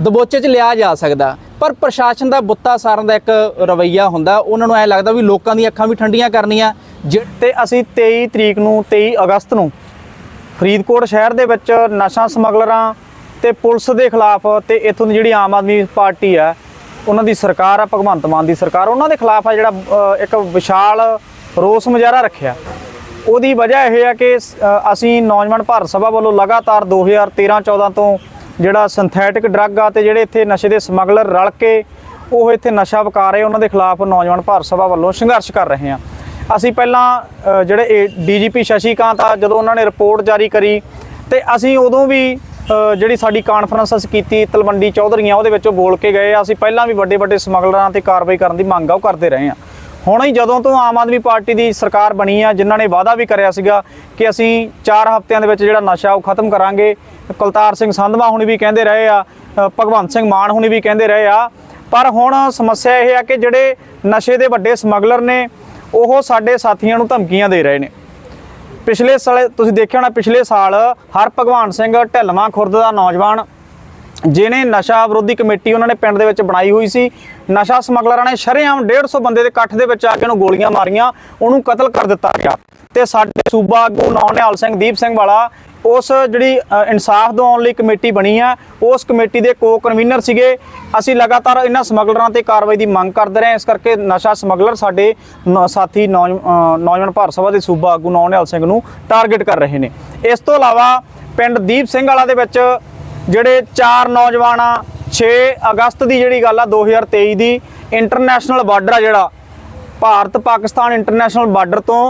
ਦਬੋਚੇ 'ਚ ਲਿਆ ਜਾ ਸਕਦਾ। ਪਰ ਪ੍ਰਸ਼ਾਸਨ ਦਾ ਬੁੱਤਾ ਸਾਰਨ ਦਾ ਇੱਕ ਰਵਈਆ ਹੁੰਦਾ। ਉਹਨਾਂ ਨੂੰ ਐ ਲੱਗਦਾ ਵੀ ਲੋਕਾਂ ਦੀਆਂ ਅੱਖਾਂ ਵੀ ਠੰਡੀਆਂ ਕਰਨੀਆਂ। ਜੇ ਤੇ ਅਸੀਂ 23 ਤਰੀਕ ਨੂੰ 23 ਅਗਸਤ ਨੂੰ ਫਰੀਦਕੋਟ ਸ਼ਹਿਰ ਦੇ ਵਿੱਚ ਨਸ਼ਾ ਸਮਗਲਰਾਂ ਤੇ ਪੁਲਿਸ ਦੇ ਖਿਲਾਫ ਤੇ ਇੱਥੋਂ ਦੀ ਜਿਹੜੀ ਆਮ ਆਦਮੀ ਪਾਰਟੀ ਆ ਉਹਨਾਂ ਦੀ ਸਰਕਾਰ ਆ ਭਗਵੰਤ ਮਾਨ ਦੀ ਸਰਕਾਰ ਉਹਨਾਂ ਦੇ ਖਿਲਾਫ ਆ ਜਿਹੜਾ ਇੱਕ ਵਿਸ਼ਾਲ ਰੋਸ ਮੁਜ਼ਾਹਰਾ ਰੱਖਿਆ। ਉਹਦੀ ਵਜ੍ਹਾ ਇਹ ਹੈ ਕਿ ਅ, ਅਸੀਂ ਨੌਜਵਾਨ ਭਾਰਤ ਸਭਾ ਵੱਲੋਂ ਲਗਾਤਾਰ 2013-14 ਤੋਂ ਜਿਹੜਾ ਸਿੰਥੈਟਿਕ ਡਰੱਗ ਆ ਤੇ ਜਿਹੜੇ ਇੱਥੇ ਨਸ਼ੇ ਦੇ ਸਮਗਲਰ ਰਲ ਕੇ ਉਹ ਇੱਥੇ ਨਸ਼ਾ ਵਿਕਾ ਰਹੇ ਉਹਨਾਂ ਦੇ ਖਿਲਾਫ ਨੌਜਵਾਨ ਭਾਰਤ ਸਭਾ ਵੱਲੋਂ ਸੰਘਰਸ਼ ਕਰ ਰਹੇ ਹਾਂ ਅਸੀਂ ਪਹਿਲਾਂ ਅ, ਜਿਹੜੇ ਡੀਜੀਪੀ ਸ਼ਸ਼ੀਕਾਂਤ ਆ ਜਦੋਂ ਉਹਨਾਂ ਨੇ ਰਿਪੋਰਟ ਜਾਰੀ ਕਰੀ ਤੇ ਅਸੀਂ ਉਦੋਂ ਵੀ ਜਿਹੜੀ ਸਾਡੀ ਕਾਨਫਰੰਸ ਅਸੀਂ ਕੀਤੀ ਤਲਵੰਡੀ ਚੌਧਰੀਆਂ ਉਹਦੇ ਵਿੱਚ ਬੋਲ ਕੇ ਗਏ ਆ। ਅਸੀਂ ਪਹਿਲਾਂ ਵੀ ਵੱਡੇ ਵੱਡੇ ਸਮਗਲਰਾਂ ਤੇ ਕਾਰਵਾਈ ਕਰਨ ਦੀ ਮੰਗ ਆ ਉਹ ਕਰਦੇ ਰਹੇ ਆ ਹੁਣ ਹੀ ਜਦੋਂ ਤੋਂ ਆਮ ਆਦਮੀ ਪਾਰਟੀ ਦੀ ਸਰਕਾਰ ਬਣੀ ਆ, ਜਿਨ੍ਹਾਂ ਨੇ ਵਾਅਦਾ ਵੀ ਕਰਿਆ ਸੀਗਾ ਕਿ ਅਸੀਂ 4 ਹਫ਼ਤਿਆਂ ਦੇ ਵਿੱਚ ਜਿਹੜਾ ਨਸ਼ਾ ਉਹ ਖਤਮ ਕਰਾਂਗੇ। ਕੁਲਤਾਰ ਸਿੰਘ ਸੰਧਵਾ ਹੁਣੀ ਵੀ ਕਹਿੰਦੇ ਰਹੇ ਆ ਭਗਵੰਤ ਸਿੰਘ ਮਾਨ ਹੁਣੀ ਵੀ ਕਹਿੰਦੇ ਰਹੇ ਆ। ਪਰ ਹੁਣ ਸਮੱਸਿਆ ਇਹ ਆ ਕਿ ਜਿਹੜੇ ਨਸ਼ੇ ਦੇ ਵੱਡੇ ਸਮਗਲਰ ਨੇ, ਉਹ ਸਾਡੇ ਸਾਥੀਆਂ ਨੂੰ ਧਮਕੀਆਂ ਦੇ ਰਹੇ ਨੇ। ਪਿਛਲੇ ਸਾਲ, ਤੁਸੀਂ ਦੇਖਿਆ ਹੋਣਾ ਪਿਛਲੇ ਸਾਲ ਹਰ ਭਗਵਾਨ ਸਿੰਘ ਢਿੱਲਵਾਂ ਖੁਰਦ ਦਾ ਨੌਜਵਾਨ, ਜਿਹਨੇ ਨਸ਼ਾ ਵਿਰੋਧੀ ਕਮੇਟੀ ਉਹਨਾਂ ਨੇ ਪਿੰਡ ਦੇ ਵਿੱਚ ਬਣਾਈ ਹੋਈ ਸੀ ਨਸ਼ਾ ਸਮਗਲਰਾਂ ਨੇ ਸ਼ਰੇਆਮ 150 ਬੰਦੇ ਦੇ ਇਕੱਠ ਦੇ ਵਿੱਚ ਆ ਕੇ ਉਹਨੂੰ ਗੋਲੀਆਂ ਮਾਰੀਆਂ, ਉਹਨੂੰ ਕਤਲ ਕਰ ਦਿੱਤਾ ਗਿਆ। ਤੇ ਸਾਡੇ ਸੂਬਾ ਆਗੂ ਨੌਨਿਹਾਲ ਸਿੰਘ, ਦੀਪ ਸਿੰਘ ਵਾਲਾ, ਉਸ ਜਿਹੜੀ ਇਨਸਾਫ ਦਿਵਾਉਣ ਲਈ ਕਮੇਟੀ ਬਣੀ ਆ, ਉਸ ਕਮੇਟੀ ਦੇ ਕੋ ਕਨਵੀਨਰ ਸੀਗੇ। ਅਸੀਂ ਲਗਾਤਾਰ ਇਹਨਾਂ ਸਮਗਲਰਾਂ ਤੇ ਕਾਰਵਾਈ ਦੀ ਮੰਗ ਕਰਦੇ ਰਹੇ ਇਸ ਕਰਕੇ ਨਸ਼ਾ ਸਮਗਲਰ ਸਾਡੇ ਨ- ਸਾਥੀ ਨੌਜ- ਨੌਜਵਾਨ ਭਾਰਤ ਸਭਾ ਦੇ ਸੂਬਾ ਆਗੂ ਨੌਨਿਹਾਲ ਸਿੰਘ ਨੂੰ ਟਾਰਗੇਟ ਕਰ ਰਹੇ ਨੇ। ਇਸ ਤੋਂ ਇਲਾਵਾ ਪਿੰਡ ਦੀਪ ਸਿੰਘ ਵਾਲਾ ਦੇ ਵਿੱਚ ਜਿਹੜੇ ਚਾਰ ਨੌਜਵਾਨ ਆ 6 ਅਗਸਤ ਦੀ ਜਿਹੜੀ ਗੱਲ ਆ 2023 ਦੀ ਇੰਟਰਨੈਸ਼ਨਲ ਬਾਰਡਰ ਆ ਜਿਹੜਾ, ਭਾਰਤ ਪਾਕਿਸਤਾਨ ਇੰਟਰਨੈਸ਼ਨਲ ਬਾਰਡਰ ਤੋਂ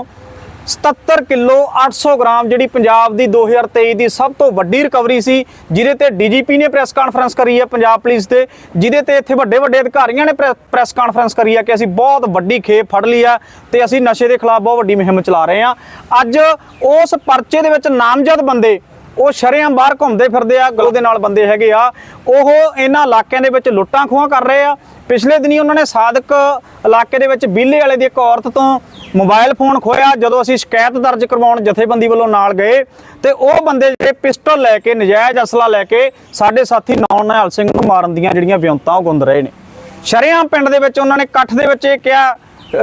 77 ਕਿਲੋ 800 ਗ੍ਰਾਮ ਜਿਹੜੀ ਪੰਜਾਬ ਦੀ 2023 ਦੀ ਸਭ ਤੋਂ ਵੱਡੀ ਰਿਕਵਰੀ ਸੀ, ਜਿਹਦੇ ਤੇ ਡੀਜੀਪੀ ਨੇ ਪ੍ਰੈਸ ਕਾਨਫਰੰਸ ਕਰੀ ਹੈ ਪੰਜਾਬ ਪੁਲਿਸ ਦੇ ਜਿਹਦੇ ਤੇ ਇੱਥੇ ਵੱਡੇ ਵੱਡੇ ਅਧਿਕਾਰੀਆਂ ਨੇ ਪ੍ਰੈ- ਪ੍ਰੈਸ ਕਾਨਫਰੰਸ ਕਰੀ ਹੈ ਕਿ ਅਸੀਂ ਬਹੁਤ ਵੱਡੀ ਖੇਪ ਫੜ ਲਈ ਆ ਤੇ ਅਸੀਂ ਨਸ਼ੇ ਦੇ ਖਿਲਾਫ ਬਹੁਤ ਵੱਡੀ ਮੁਹਿੰਮ ਚਲਾ ਰਹੇ ਹਾਂ ਅੱਜ ਉਸ ਪਰਚੇ ਦੇ ਵਿੱਚ ਨਾਮਜ਼ਦ ਬੰਦੇ ਉਹ ਸ਼ਰੇਆਮ ਬਾਹਰ ਘੁੰਮਦੇ ਫਿਰਦੇ ਆ, ਗਲੋ ਦੇ ਨਾਲ ਬੰਦੇ ਹੈਗੇ ਆ। ਉਹ ਇਹਨਾਂ ਇਲਾਕਿਆਂ ਦੇ ਵਿੱਚ ਲੁੱਟਾਂ ਖੋਹਾਂ ਕਰ ਰਹੇ ਆ। ਪਿਛਲੇ ਦਿਨੀ ਉਹਨਾਂ ਨੇ ਸਾਦਕ ਇਲਾਕੇ ਦੇ ਵਿੱਚ ਬੀਲੇ ਵਾਲੇ ਦੀ ਇੱਕ ਔਰਤ ਤੋਂ ਮੋਬਾਈਲ ਫੋਨ ਖੋਇਆ ਜਦੋਂ ਅਸੀਂ ਸ਼ਿਕਾਇਤ ਦਰਜ ਕਰਵਾਉਣ ਜਥੇਬੰਦੀ ਵੱਲੋਂ ਨਾਲ ਗਏ। ਤੇ ਉਹ ਬੰਦੇ ਜਿਹੜੇ ਪਿਸਟਲ ਲੈ ਕੇ, ਨਜਾਇਜ਼ ਅਸਲਾ ਲੈ ਕੇ ਸਾਡੇ ਸਾਥੀ ਨੌਨ ਨਿਹਾਲ ਸਿੰਘ ਨੂੰ ਮਾਰਨ ਦੀਆਂ ਜਿਹੜੀਆਂ ਵਿਉਂਤਾਂ ਉਹ ਗੁੰਦ ਰਹੇ ਨੇ। ਸ਼ਰੇਆਮ ਪਿੰਡ ਦੇ ਵਿੱਚ ਉਹਨਾਂ ਨੇ ਇਕੱਠ ਦੇ ਵਿੱਚ ਇਹ ਕਿਹਾ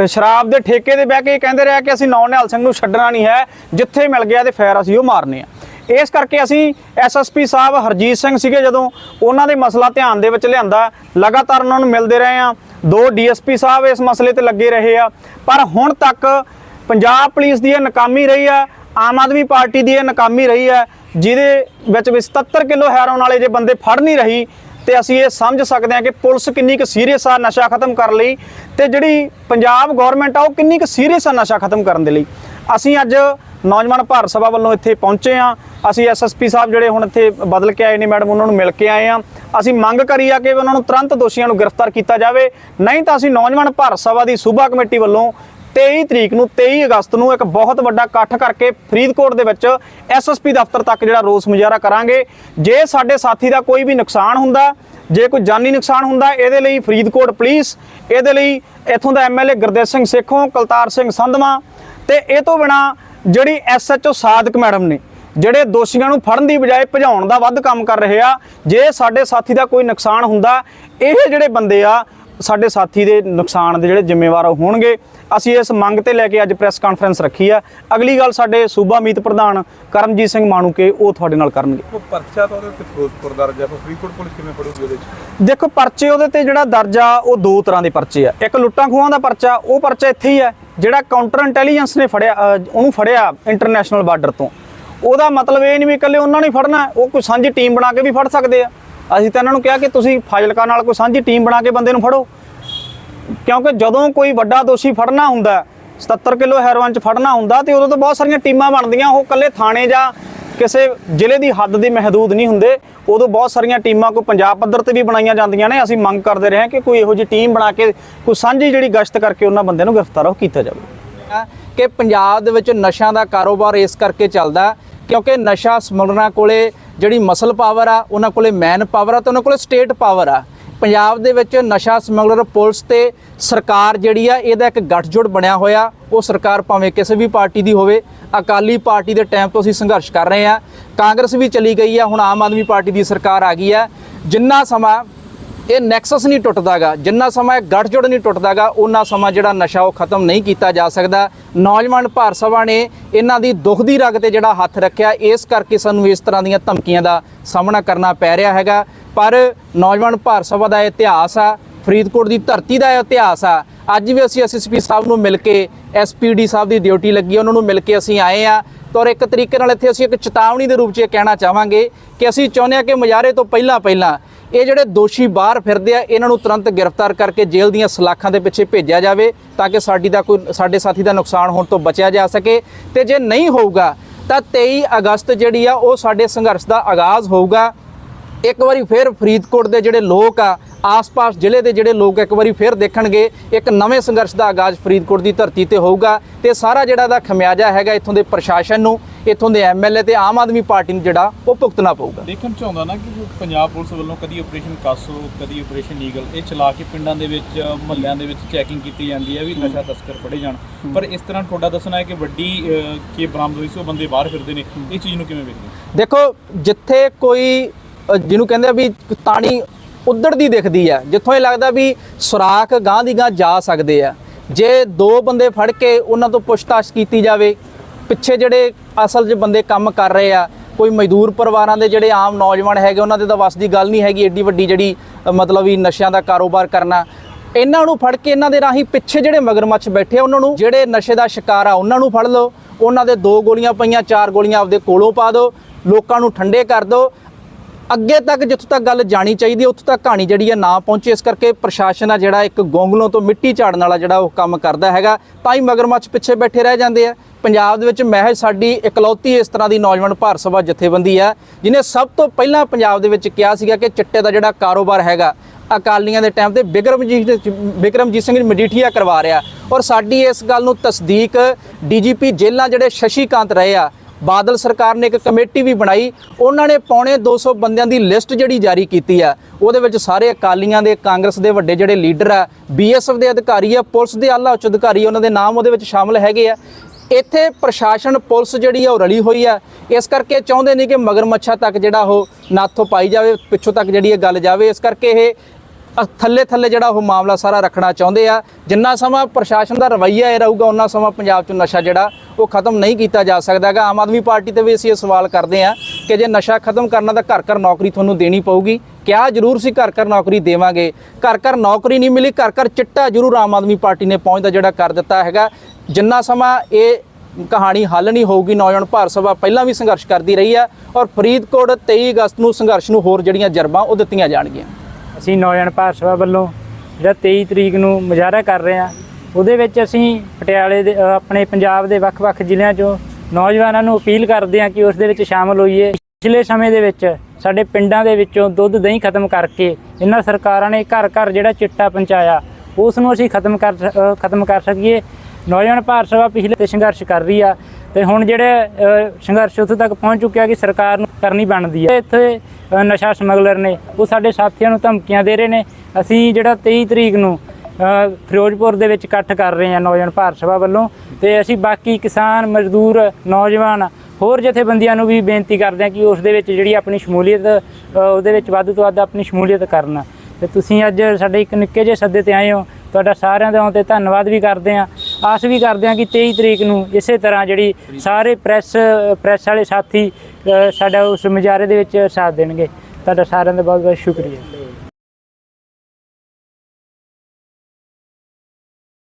ਸ਼ਰਾਬ ਦੇ ਠੇਕੇ ਦੇ ਬਹਿ ਕੇ ਇਹ ਕਹਿੰਦੇ ਰਿਹਾ ਕਿ ਅਸੀਂ ਨੌਨ ਨਿਹਾਲ ਸਿੰਘ ਨੂੰ ਛੱਡਣਾ ਨਹੀਂ ਹੈ, ਜਿੱਥੇ ਮਿਲ ਗਿਆ ਤੇ ਫੈਰ ਅਸੀਂ ਉਹ ਮਾਰਨੇ ਆ। ਇਸ ਕਰਕੇ ਅਸੀਂ ਐਸਐਸਪੀ ਸਾਹਿਬ ਹਰਜੀਤ ਸਿੰਘ ਸੀਗੇ ਜਦੋਂ ਉਹਨਾਂ ਦੇ ਮਸਲਾ ਧਿਆਨ ਦੇ ਵਿੱਚ ਲਿਆਂਦਾ। ਲਗਾਤਾਰ ਉਹਨਾਂ ਨੂੰ ਮਿਲਦੇ ਰਹੇ ਆ ਦੋ ਡੀਐਸਪੀ ਸਾਹਿਬ ਇਸ ਮਸਲੇ ਤੇ ਲੱਗੇ ਰਹੇ ਆ। ਪਰ ਹੁਣ ਤੱਕ ਪੰਜਾਬ ਪੁਲਿਸ ਦੀ ਇਹ ਨਾਕਾਮੀ ਰਹੀ ਆ, ਆਮ ਆਦਮੀ ਪਾਰਟੀ ਦੀ ਇਹ ਨਾਕਾਮੀ ਰਹੀ ਆ, ਜਿਹਦੇ ਵਿੱਚ ਵੀ 77 ਕਿਲੋ ਹੈਰੋਨ ਵਾਲੇ ਜੇ ਬੰਦੇ ਫੜ ਨਹੀਂ ਰਹੀ, ਤੇ ਅਸੀਂ ਇਹ ਸਮਝ ਸਕਦੇ ਹਾਂ ਕਿ ਪੁਲਿਸ ਕਿੰਨੀ ਕੁ ਸੀਰੀਅਸ ਆ ਨਸ਼ਾ ਖਤਮ ਕਰਨ ਲਈ, ਤੇ ਜਿਹੜੀ ਪੰਜਾਬ ਗਵਰਨਮੈਂਟ ਆ ਉਹ ਕਿੰਨੀ ਕੁ ਸੀਰੀਅਸ ਆ ਨਸ਼ਾ ਖਤਮ ਕਰਨ ਦੇ ਲਈ। ਅਸੀਂ ਅੱਜ ਨੌਜਵਾਨ ਭਾਰਤ ਸਭਾ ਵੱਲੋਂ ਇੱਥੇ ਪਹੁੰਚੇ ਆ ਅਸੀਂ ਐਸਐਸਪੀ ਸਾਹਿਬ ਜਿਹੜੇ ਹੁਣ ਇੱਥੇ ਬਦਲ ਕੇ ਆਏ ਨੇ ਮੈਡਮ, ਉਹਨਾਂ ਨੂੰ ਮਿਲ ਕੇ ਆਏ ਆ ਅਸੀਂ ਮੰਗ ਕਰੀ ਆ ਕਿ ਉਹਨਾਂ ਨੂੰ ਤੁਰੰਤ ਦੋਸ਼ੀਆਂ ਨੂੰ ਗ੍ਰਿਫਤਾਰ ਕੀਤਾ ਜਾਵੇ। ਨਹੀਂ ਤਾਂ ਅਸੀਂ ਨੌਜਵਾਨ ਭਾਰਤ ਸਭਾ ਦੀ ਸੂਬਾ ਕਮੇਟੀ ਵੱਲੋਂ 23 ਤਰੀਕ ਨੂੰ 23 ਅਗਸਤ ਨੂੰ ਇੱਕ ਬਹੁਤ ਵੱਡਾ ਇਕੱਠ ਕਰਕੇ ਫਰੀਦਕੋਟ ਦੇ ਵਿੱਚ ਐਸਐਸਪੀ ਦਫ਼ਤਰ ਤੱਕ ਜਿਹੜਾ ਰੋਸ ਮੁਜ਼ਾਹਰਾ ਕਰਾਂਗੇ। ਜੇ ਸਾਡੇ ਸਾਥੀ ਦਾ ਕੋਈ ਵੀ ਨੁਕਸਾਨ ਹੁੰਦਾ, ਜੇ ਕੋਈ ਜਾਨੀ ਨੁਕਸਾਨ ਹੁੰਦਾ, ਇਹਦੇ ਲਈ ਫਰੀਦਕੋਟ ਪੁਲਿਸ, ਇਹਦੇ ਲਈ ਇੱਥੋਂ ਦਾ ਐਮਐਲਏ ਗੁਰਦੇਵ ਸਿੰਘ ਸੇਖੋਂ, ਕਲਤਾਰ ਸਿੰਘ ਸੰਧਵਾ ਤੇ ਇਹ ਤੋਂ ਬਿਨਾ ਜਿਹੜੀ ਐਸਐਚਓ ਸਾਦਕ ਮੈਡਮ ਨੇ ਜਿਹੜੇ ਦੋਸ਼ੀਆਂ ਨੂੰ ਫੜਨ ਦੀ ਬਜਾਏ ਭਜਾਉਣ ਦਾ ਵੱਧ ਕੰਮ ਕਰ ਰਹੇ ਆ ਜੇ ਸਾਡੇ ਸਾਥੀ ਦਾ ਕੋਈ ਨੁਕਸਾਨ ਹੁੰਦਾ ਇਹ ਜਿਹੜੇ ਬੰਦੇ ਆ ਸਾਡੇ ਸਾਥੀ ਦੇ ਨੁਕਸਾਨ ਦੇ ਜਿਹੜੇ ਜ਼ਿੰਮੇਵਾਰ ਹੋਣਗੇ। ਅਸੀਂ ਇਸ ਮੰਗ ਤੇ ਲੈ ਕੇ ਅੱਜ ਪ੍ਰੈਸ ਕਾਨਫਰੰਸ ਰੱਖੀ ਆ। ਅਗਲੀ ਗੱਲ ਸਾਡੇ ਸੂਬਾ ਮੀਤ ਪ੍ਰਧਾਨ ਕਰਮਜੀਤ ਸਿੰਘ ਮਾਣੂਕੇ ਉਹ ਤੁਹਾਡੇ ਨਾਲ ਕਰਨਗੇ। ਉਹ ਪਰਚਾ ਤਾਂ ਉਹਦੇ ਉੱਤੇ ਫਿਰੋਜ਼ਪੁਰ ਦਰਜ ਹੈ ਪਰ ਫਰੀਦਕੋਟ ਪੁਲਿਸ ਕਿਵੇਂ ਫੜੂਗੀ ਉਹਦੇ ਚ? ਦੇਖੋ ਪਰਚੇ ਉਹਦੇ ਤੇ ਜਿਹੜਾ ਦਰਜ ਆ ਉਹ ਦੋ ਤਰ੍ਹਾਂ ਦੇ ਪਰਚੇ ਆ। ਇੱਕ ਲੁੱਟਾਂ ਖੋਹਾਂ ਦਾ ਪਰਚਾ ਉਹ ਪਰਚਾ ਇੱਥੇ ਹੀ ਹੈ ਜਿਹੜਾ ਕਾਊਂਟਰ ਇੰਟੈਲੀਜੈਂਸ ਨੇ ਫੜਿਆ ਉਹਨੂੰ ਫੜਿਆ ਇੰਟਰਨੈਸ਼ਨਲ ਬਾਰਡਰ ਤੋਂ। ਉਹਦਾ ਮਤਲਬ ਇਹ ਨਹੀਂ ਵੀ ਇਕੱਲੇ ਉਹਨਾਂ ਨੇ ਫੜਨਾ, ਉਹ ਕੋਈ ਸਾਂਝੀ ਟੀਮ ਬਣਾ ਕੇ ਵੀ ਫੜ ਸਕਦੇ ਆ। ਅਸੀਂ ਤਾਂ ਇਹਨਾਂ ਨੂੰ ਕਿਹਾ ਕਿ ਤੁਸੀਂ ਫਾਜ਼ਿਲਕਾ ਨਾਲ ਕੋਈ ਸਾਂਝੀ ਟੀਮ ਬਣਾ ਕੇ ਬੰਦੇ ਨੂੰ ਫੜੋ। ਕਿਉਂਕਿ ਜਦੋਂ ਕੋਈ ਵੱਡਾ ਦੋਸ਼ੀ ਫੜਨਾ ਹੁੰਦਾ 77 ਕਿਲੋ ਹੈਰੋਇਨ ਚ ਫੜਨਾ ਹੁੰਦਾ ਤੇ ਉਦੋਂ ਤਾਂ ਬਹੁਤ ਸਾਰੀਆਂ ਟੀਮਾਂ ਬਣਦੀਆਂ, ਉਹ ਇਕੱਲੇ ਥਾਣੇ ਜਾਂ ਕਿਸੇ ਜ਼ਿਲ੍ਹੇ ਦੀ ਹੱਦ ਦੀ ਮਹਦੂਦ ਨਹੀਂ ਹੁੰਦੇ। ਉਦੋਂ ਬਹੁਤ ਸਾਰੀਆਂ ਟੀਮਾਂ ਕੋਈ ਪੰਜਾਬ ਪੱਧਰ ਤੇ ਵੀ ਬਣਾਈਆਂ ਜਾਂਦੀਆਂ ਨੇ। ਅਸੀਂ ਮੰਗ ਕਰਦੇ ਰਹੇ ਹਾਂ ਕਿ ਕੋਈ ਇਹੋ ਜਿਹੀ ਟੀਮ ਬਣਾ ਕੇ, ਕੋਈ ਸਾਂਝੀ ਜਿਹੜੀ ਗਸ਼ਤ ਕਰਕੇ ਉਹਨਾਂ ਬੰਦਿਆਂ ਨੂੰ ਗ੍ਰਿਫਤਾਰ ਉਹ ਕੀਤਾ ਜਾਵੇ। ਕਿ ਪੰਜਾਬ ਦੇ ਵਿੱਚ ਨਸ਼ਿਆਂ ਦਾ ਕਾਰੋਬਾਰ ਇਸ ਕਰਕੇ ਚੱਲਦਾ ਕਿਉਂਕਿ ਨਸ਼ਾ ਸਮਗਲਰਾਂ ਕੋਲੇ ਜਿਹੜੀ ਮਸਲ ਪਾਵਰ ਆ, ਉਹਨਾਂ ਕੋਲੇ ਮੈਨ ਪਾਵਰ ਆ ਤੇ ਉਹਨਾਂ ਕੋਲੇ ਸਟੇਟ ਪਾਵਰ ਆ। ਪੰਜਾਬ ਦੇ ਵਿੱਚ ਨਸ਼ਾ ਸਮਗਲਰ ਪੁਲਿਸ ਤੇ ਸਰਕਾਰ ਜਿਹੜੀ ਆ, ਇਹਦਾ ਇੱਕ ਗੱਠਜੋੜ ਬਣਿਆ ਹੋਇਆ। ਉਹ ਸਰਕਾਰ ਭਾਵੇਂ ਕਿਸੇ ਵੀ ਪਾਰਟੀ ਦੀ ਹੋਵੇ, ਅਕਾਲੀ ਪਾਰਟੀ ਦੇ ਟਾਈਮ ਤੋਂ ਅਸੀਂ ਸੰਘਰਸ਼ ਕਰ ਰਹੇ ਆ। ਕਾਂਗਰਸ ਵੀ ਚਲੀ ਗਈ ਆ, ਹੁਣ ਆਮ ਆਦਮੀ ਪਾਰਟੀ ਦੀ ਸਰਕਾਰ ਆ ਗਈ ਆ। ਜਿੰਨਾ ਸਮਾਂ ਇਹ ਨੈਕਸਸ ਨਹੀਂ ਟੁੱਟਦਾਗਾ। ਜਿੰਨਾ ਸਮਾਂ ਇਹ ਗੱਠਜੋੜ ਨਹੀਂ ਟੁੱਟਦਾਗਾ ਉਹਨਾਂ ਸਮਾਂ ਜਿਹੜਾ ਨਸ਼ਾ ਉਹ ਖਤਮ ਨਹੀਂ ਕੀਤਾ ਜਾ ਸਕਦਾ। ਨੌਜਵਾਨ ਭਾਰਤ ਸਭਾ ਨੇ ਇਹਨਾਂ ਦੀ ਦੁੱਖ ਦੀ ਰਗ ਤੇ ਜਿਹੜਾ ਹੱਥ ਰੱਖਿਆ, ਇਸ ਕਰਕੇ ਸਾਨੂੰ ਇਸ ਤਰ੍ਹਾਂ ਦੀਆਂ ਧਮਕੀਆਂ ਦਾ ਸਾਹਮਣਾ ਕਰਨਾ ਪੈ ਰਿਹਾ ਹੈਗਾ। ਪਰ ਨੌਜਵਾਨ ਭਾਰਤ ਸਭਾ ਦਾ ਇਹ ਇਤਿਹਾਸ ਆ, ਫਰੀਦਕੋਟ ਦੀ ਧਰਤੀ ਦਾ ਇਹ ਇਤਿਹਾਸ ਆ। ਅੱਜ ਵੀ ਅਸੀਂ ਐਸਐਸਪੀ ਸਾਹਿਬ ਨੂੰ ਮਿਲ ਕੇ ਐਸਪੀਡੀ ਸਾਹਿਬ ਦੀ ਡਿਊਟੀ ਲੱਗੀ, ਉਹਨਾਂ ਨੂੰ ਮਿਲ ਕੇ ਅਸੀਂ ਆਏ ਆ। ਔਰ ਇੱਕ ਤਰੀਕੇ ਨਾਲ ਇੱਥੇ ਅਸੀਂ ਇੱਕ ਚੇਤਾਵਨੀ ਦੇ ਰੂਪ 'ਚ ਇਹ ਕਹਿਣਾ ਚਾਹਾਂਗੇ ਕਿ ਅਸੀਂ ਚਾਹੁੰਦੇ ਹਾਂ ਕਿ ਮੁਜ਼ਾਹਰੇ ਤੋਂ ਪਹਿਲਾਂ ਪਹਿਲਾਂ ਇਹ ਜਿਹੜੇ ਦੋਸ਼ੀ ਬਾਹਰ ਫਿਰਦੇ ਆ, ਇਹਨਾਂ ਨੂੰ ਤੁਰੰਤ ਗ੍ਰਿਫਤਾਰ ਕਰਕੇ ਜੇਲ੍ਹ ਦੀਆਂ ਸਲਾਖਾਂ ਦੇ ਪਿੱਛੇ ਭੇਜਿਆ ਜਾਵੇ ਤਾਂ ਕਿ ਸਾਡੀ ਦਾ ਕੋਈ, ਸਾਡੇ ਸਾਥੀ ਦਾ ਨੁਕਸਾਨ ਹੋਣ ਤੋਂ ਬਚਿਆ ਜਾ ਸਕੇ। ਤੇ ਜੇ ਨਹੀਂ ਹੋਊਗਾ, ਤਾਂ 23 ਅਗਸਤ ਜਿਹੜੀ ਆ, ਉਹ ਸਾਡੇ ਸੰਘਰਸ਼ ਦਾ ਆਗਾਜ਼ ਹੋਊਗਾ। ਇੱਕ ਵਾਰੀ ਫਿਰ ਫਰੀਦਕੋਟ ਦੇ ਜਿਹੜੇ ਲੋਕ ਆ, ਆਸ-ਪਾਸ ਜ਼ਿਲ੍ਹੇ ਦੇ ਜਿਹੜੇ ਲੋਕ ਇੱਕ ਵਾਰੀ ਫਿਰ ਦੇਖਣਗੇ, ਇੱਕ ਨਵੇਂ ਸੰਘਰਸ਼ ਦਾ ਆਗਾਜ਼ ਫਰੀਦਕੋਟ ਦੀ ਧਰਤੀ ਤੇ ਹੋਊਗਾ। ਤੇ ਸਾਰਾ ਜਿਹੜਾ ਦਾ ਖਮਿਆਜਾ ਹੈਗਾ ਇੱਥੋਂ ਦੇ ਪ੍ਰਸ਼ਾਸਨ ਨੂੰ ਇੱਥੋਂ ਦੇ ਐਮਐਲਏ ਤੇ ਆਮ ਆਦਮੀ ਪਾਰਟੀ ਨੂੰ ਜਿਹੜਾ ਉਹ ਭੁਗਤਣਾ ਪਊਗਾ। ਦੇਖਣ ਚ ਆਉਂਦਾ ਨਾ ਕਿ ਪੰਜਾਬ ਪੁਲਿਸ ਵੱਲੋਂ ਕਦੀ ਆਪਰੇਸ਼ਨ ਕਾਸੋ ਕਦੀ ਆਪਰੇਸ਼ਨ ਈਗਲ ਇਹ ਚਲਾ ਕੇ ਪਿੰਡਾਂ ਦੇ ਵਿੱਚ ਮਹੱਲਿਆਂ ਦੇ ਵਿੱਚ ਚੈਕਿੰਗ ਕੀਤੀ ਜਾਂਦੀ ਹੈ ਵੀ ਨਸ਼ਾ ਤਸਕਰ ਫੜੇ ਜਾਣ। ਪਰ ਇਸ ਤਰ੍ਹਾਂ ਤੁਹਾਡਾ ਦੱਸਣਾ ਹੈ ਕਿ ਵੱਡੀ ਕੀ ਬਰਾਮਦ ਹੋਈ ਸੀ ਉਹ ਬੰਦੇ ਬਾਹਰ ਫਿਰਦੇ ਨੇ। ਇਹ ਚੀਜ਼ ਨੂੰ ਕਿਵੇਂ ਵੇਖਦੇ ਹੋ? ਦੇਖੋ ਜਿੱਥੇ ਕੋਈ ਜਿਹਨੂੰ ਕਹਿੰਦੇ ਆ ਵੀ ਤਾਣੀ ਉੱਧੜਦੀ ਦਿਖਦੀ ਆ ਜਿੱਥੋਂ ਇਹ ਲੱਗਦਾ ਵੀ ਸੁਰਾਖ ਗਾਂ ਦੀ ਗਾਂ ਜਾ ਸਕਦੇ ਆ। ਜੇ ਦੋ ਬੰਦੇ ਫੜ ਕੇ ਉਹਨਾਂ ਤੋਂ ਪੁੱਛਤਾਛ ਕੀਤੀ ਜਾਵੇ ਪਿੱਛੇ ਜਿਹੜੇ ਅਸਲ 'ਚ ਬੰਦੇ ਕੰਮ ਕਰ ਰਹੇ ਆ, ਕੋਈ ਮਜ਼ਦੂਰ ਪਰਿਵਾਰਾਂ ਦੇ ਜਿਹੜੇ ਆਮ ਨੌਜਵਾਨ ਹੈਗੇ, ਉਹਨਾਂ ਦੇ ਤਾਂ ਵੱਸ ਦੀ ਗੱਲ ਨਹੀਂ ਹੈਗੀ ਏਡੀ ਵੱਡੀ ਜਿਹੜੀ ਮਤਲਬ ਵੀ ਨਸ਼ਿਆਂ ਦਾ ਕਾਰੋਬਾਰ ਕਰਨਾ। ਇਹਨਾਂ ਨੂੰ ਫੜ ਕੇ ਇਹਨਾਂ ਦੇ ਰਾਹੀਂ ਪਿੱਛੇ ਜਿਹੜੇ ਮਗਰਮੱਛ ਬੈਠੇ ਆ, ਉਹਨਾਂ ਨੂੰ ਜਿਹੜੇ ਨਸ਼ੇ ਦਾ ਸ਼ਿਕਾਰ ਆ, ਉਹਨਾਂ ਨੂੰ ਫੜ ਲਓ। ਉਹਨਾਂ ਦੇ ਦੋ ਗੋਲੀਆਂ ਪਈਆਂ, ਚਾਰ ਗੋਲੀਆਂ ਆਪਦੇ ਕੋਲੋਂ ਪਾ ਦਿਓ। ਲੋਕਾਂ ਨੂੰ ਠੰਡੇ ਕਰ ਦਿਓ। ਅੱਗੇ ਤੱਕ ਜਿੱਥੋਂ ਤੱਕ ਗੱਲ ਜਾਣੀ ਚਾਹੀਦੀ ਹੈ ਉੱਥੋਂ ਤੱਕ ਕਹਾਣੀ ਜਿਹੜੀ ਹੈ ਨਾ ਪਹੁੰਚੇ। ਇਸ ਕਰਕੇ ਪ੍ਰਸ਼ਾਸਨ ਆ ਜਿਹੜਾ ਇੱਕ ਗੋਂਗਲੋਂ ਤੋਂ ਮਿੱਟੀ ਝਾੜਨ ਵਾਲਾ ਜਿਹੜਾ ਉਹ ਕੰਮ ਕਰਦਾ ਹੈਗਾ, ਤਾਂ ਹੀ ਮਗਰਮੱਛ ਪਿੱਛੇ ਬੈਠੇ ਰਹਿ ਜਾਂਦੇ ਆ। ਪੰਜਾਬ ਦੇ ਵਿੱਚ ਮਹਿਜ ਸਾਡੀ ਇਕਲੌਤੀ ਇਸ ਤਰ੍ਹਾਂ ਦੀ ਨੌਜਵਾਨ ਭਾਰਤ ਸਭਾ ਜਥੇਬੰਦੀ ਹੈ, ਜਿਨੇ ਸਭ ਤੋਂ ਪਹਿਲਾਂ ਪੰਜਾਬ ਦੇ ਵਿੱਚ ਕਿਹਾ ਸੀਗਾ ਕਿ ਚਿੱਟੇ ਦਾ ਜਿਹੜਾ ਕਾਰੋਬਾਰ ਹੈਗਾ, ਅਕਾਲੀਆਂ ਦੇ ਟਾਈਮ ਤੇ ਬਿਕਰਮਜੀਤ ਬਿਕਰਮਜੀਤ ਸਿੰਘ ਮਜੀਠੀਆ ਕਰਵਾ ਰਿਹਾ। ਔਰ ਸਾਡੀ ਇਸ ਗੱਲ ਨੂੰ ਤਸਦੀਕ ਡੀਜੀਪੀ ਜੇਲ੍ਹਾਂ ਜਿਹੜੇ ਸ਼ਸ਼ੀਕਾਂਤ ਰਹੇ ਆ, ਬਾਦਲ ਸਰਕਾਰ ਨੇ ਇੱਕ ਕਮੇਟੀ ਵੀ ਬਣਾਈ, ਉਹਨਾਂ ਨੇ ਪੌਣੇ 200 ਬੰਦਿਆਂ ਦੀ ਲਿਸਟ ਜਿਹੜੀ ਜਾਰੀ ਕੀਤੀ ਆ, ਉਹਦੇ ਵਿੱਚ ਸਾਰੇ ਅਕਾਲੀਆਂ ਦੇ, ਕਾਂਗਰਸ ਦੇ ਵੱਡੇ ਜਿਹੜੇ ਲੀਡਰ ਆ ਬੀਐਸਐਫ ਦੇ ਅਧਿਕਾਰੀ ਆ, ਪੁਲਿਸ ਦੇ ਆਲਾ ਉੱਚ ਅਧਿਕਾਰੀ ਉਹਨਾਂ ਦੇ ਨਾਮ ਉਹਦੇ ਵਿੱਚ ਸ਼ਾਮਲ ਹੈਗੇ ਆ। ਇੱਥੇ ਪ੍ਰਸ਼ਾਸਨ, ਪੁਲਿਸ ਜਿਹੜੀ ਆ ਉਹ ਰਲੀ ਹੋਈ ਆ। ਇਸ ਕਰਕੇ ਚਾਹੁੰਦੇ ਨੇ ਕਿ ਮਗਰਮੱਛਾ ਤੱਕ ਜਿਹੜਾ ਉਹ ਨਾਥੋਂ ਪਾਈ ਜਾਵੇ, ਪਿੱਛੋਂ ਤੱਕ ਜਿਹੜੀ ਇਹ ਗੱਲ ਜਾਵੇ। ਇਸ ਕਰਕੇ ਇਹ ਥੱਲੇ ਥੱਲੇ ਜਿਹੜਾ ਉਹ ਮਾਮਲਾ ਸਾਰਾ ਰੱਖਣਾ ਚਾਹੁੰਦੇ ਆ। ਜਿੰਨਾ ਸਮਾਂ ਪ੍ਰਸ਼ਾਸਨ ਦਾ ਰਵੱਈਆ ਇਹ ਰਹੂਗਾ ਉਹਨਾਂ ਸਮਾਂ ਪੰਜਾਬ 'ਚ ਨਸ਼ਾ ਜਿਹੜਾ, ਉਹ ਖਤਮ ਨਹੀਂ ਕੀਤਾ ਜਾ ਸਕਦਾਗਾ ਆਮ ਆਦਮੀ ਪਾਰਟੀ ਤੇ ਵੀ ਅਸੀਂ ਇਹ ਸਵਾਲ ਕਰਦੇ ਆ ਕਿ ਜੇ ਨਸ਼ਾ ਖਤਮ ਕਰਨਾ ਤਾਂ ਘਰ ਘਰ ਨੌਕਰੀ ਤੁਹਾਨੂੰ ਦੇਣੀ ਪਊਗੀ ਕਿਹਾ ਜ਼ਰੂਰ ਸੀ ਘਰ ਘਰ ਨੌਕਰੀ ਦੇਵਾਂਗੇ? ਘਰ ਘਰ ਨੌਕਰੀ ਨਹੀਂ ਮਿਲੀ, ਘਰ ਘਰ ਚਿੱਟਾ ਜ਼ਰੂਰ ਆਮ ਆਦਮੀ ਪਾਰਟੀ ਨੇ ਪਹੁੰਚਦਾ ਜਿਹੜਾ ਕਰ ਦਿੱਤਾ ਹੈਗਾ। ਜਿੰਨਾ ਸਮਾਂ ਇਹ ਕਹਾਣੀ ਹੱਲ ਨਹੀਂ ਹੋਊਗੀ, ਨੌਜਵਾਨ ਭਾਰਤ ਸਭਾ ਪਹਿਲਾਂ ਵੀ ਸੰਘਰਸ਼ ਕਰਦੀ ਰਹੀ ਆ ਔਰ ਫਰੀਦਕੋਟ 23 ਅਗਸਤ ਨੂੰ ਸੰਘਰਸ਼ ਨੂੰ ਹੋਰ ਜਿਹੜੀਆਂ ਜਰਬਾਂ ਉਹ ਦਿੱਤੀਆਂ ਜਾਣਗੀਆਂ। ਅਸੀਂ ਨੌਜਵਾਨ ਭਾਰਤ ਸਭਾ ਵੱਲੋਂ ਜਿਹੜਾ 23 ਤਰੀਕ ਨੂੰ ਮੁਜ਼ਾਹਰਾ ਕਰ ਰਹੇ ਹਾਂ, ਉਹਦੇ ਵਿੱਚ ਅਸੀਂ ਪਟਿਆਲੇ ਦੇ ਆਪਣੇ ਪੰਜਾਬ ਦੇ ਵੱਖ-ਵੱਖ ਜ਼ਿਲ੍ਹਿਆਂ 'ਚੋਂ ਨੌਜਵਾਨਾਂ ਨੂੰ ਅਪੀਲ ਕਰਦੇ ਹਾਂ ਕਿ ਉਸ ਦੇ ਵਿੱਚ ਸ਼ਾਮਲ ਹੋਈਏ। ਪਿਛਲੇ ਸਮੇਂ ਦੇ ਵਿੱਚ ਸਾਡੇ ਪਿੰਡਾਂ ਦੇ ਵਿੱਚੋਂ ਦੁੱਧ ਦਹੀਂ ਖਤਮ ਕਰਕੇ ਇਹਨਾਂ ਸਰਕਾਰਾਂ ਨੇ ਘਰ ਘਰ ਜਿਹੜਾ ਚਿੱਟਾ ਪਹੁੰਚਾਇਆ, ਉਸ ਨੂੰ ਅਸੀਂ ਖਤਮ ਕਰ ਖਤਮ ਕਰ ਸਕੀਏ। ਨੌਜਵਾਨ ਭਾਰਤ ਸਭਾ ਪਿਛਲੇ ਤੇ ਸੰਘਰਸ਼ ਕਰ ਰਹੀ ਆ। ਤੇ ਹੁਣ ਜਿਹੜੇ ਸੰਘਰਸ਼ ਉੱਥੇ ਤੱਕ ਪਹੁੰਚ ਚੁੱਕਿਆ ਕਿ ਸਰਕਾਰ ਨੂੰ ਕਰਨੀ ਬਣਦੀ ਹੈ। ਇੱਥੇ ਨਸ਼ਾ ਸਮਗਲਰ ਨੇ, ਉਹ ਸਾਡੇ ਸਾਥੀਆਂ ਨੂੰ ਧਮਕੀਆਂ ਦੇ ਰਹੇ ਨੇ। ਅਸੀਂ ਜਿਹੜਾ 23 ਤਰੀਕ ਨੂੰ ਫਿਰੋਜ਼ਪੁਰ ਦੇ ਵਿੱਚ ਇਕੱਠ ਕਰ ਰਹੇ ਹਾਂ ਨੌਜਵਾਨ ਭਾਰਤ ਸਭਾ ਵੱਲੋਂ ਤੇ ਅਸੀਂ ਬਾਕੀ ਕਿਸਾਨ, ਮਜ਼ਦੂਰ, ਨੌਜਵਾਨ ਹੋਰ ਜਥੇਬੰਦੀਆਂ ਨੂੰ ਵੀ ਬੇਨਤੀ ਕਰਦੇ ਹਾਂ ਕਿ ਉਸ ਦੇ ਵਿੱਚ ਜਿਹੜੀ ਆਪਣੀ ਸ਼ਮੂਲੀਅਤ ਉਹਦੇ ਵਿੱਚ ਵੱਧ ਤੋਂ ਵੱਧ ਆਪਣੀ ਸ਼ਮੂਲੀਅਤ ਕਰਨ। ਤੇ ਤੁਸੀਂ ਅੱਜ ਸਾਡੇ ਇੱਕ ਨਿੱਕੇ ਜਿਹੇ ਸੱਦੇ ਤੇ ਆਏ ਹੋ। ਤੁਹਾਡਾ ਸਾਰਿਆਂ ਦਾ ਤੇ ਧੰਨਵਾਦ ਵੀ ਕਰਦੇ ਹਾਂ। ਆਸ ਵੀ ਕਰਦੇ ਹਾਂ ਕਿ 23 ਤਰੀਕ ਨੂੰ ਇਸੇ ਤਰ੍ਹਾਂ ਜਿਹੜੀ ਸਾਰੇ ਪ੍ਰੈਸ ਪ੍ਰੈਸ ਵਾਲੇ ਸਾਥੀ ਸਾਡਾ ਉਸ ਮੁਜ਼ਾਹਰੇ ਦੇ ਵਿੱਚ ਸਾਥ ਦੇਣਗੇ। ਤੁਹਾਡਾ ਸਾਰਿਆਂ ਦਾ ਬਹੁਤ ਬਹੁਤ ਸ਼ੁਕਰੀਆ।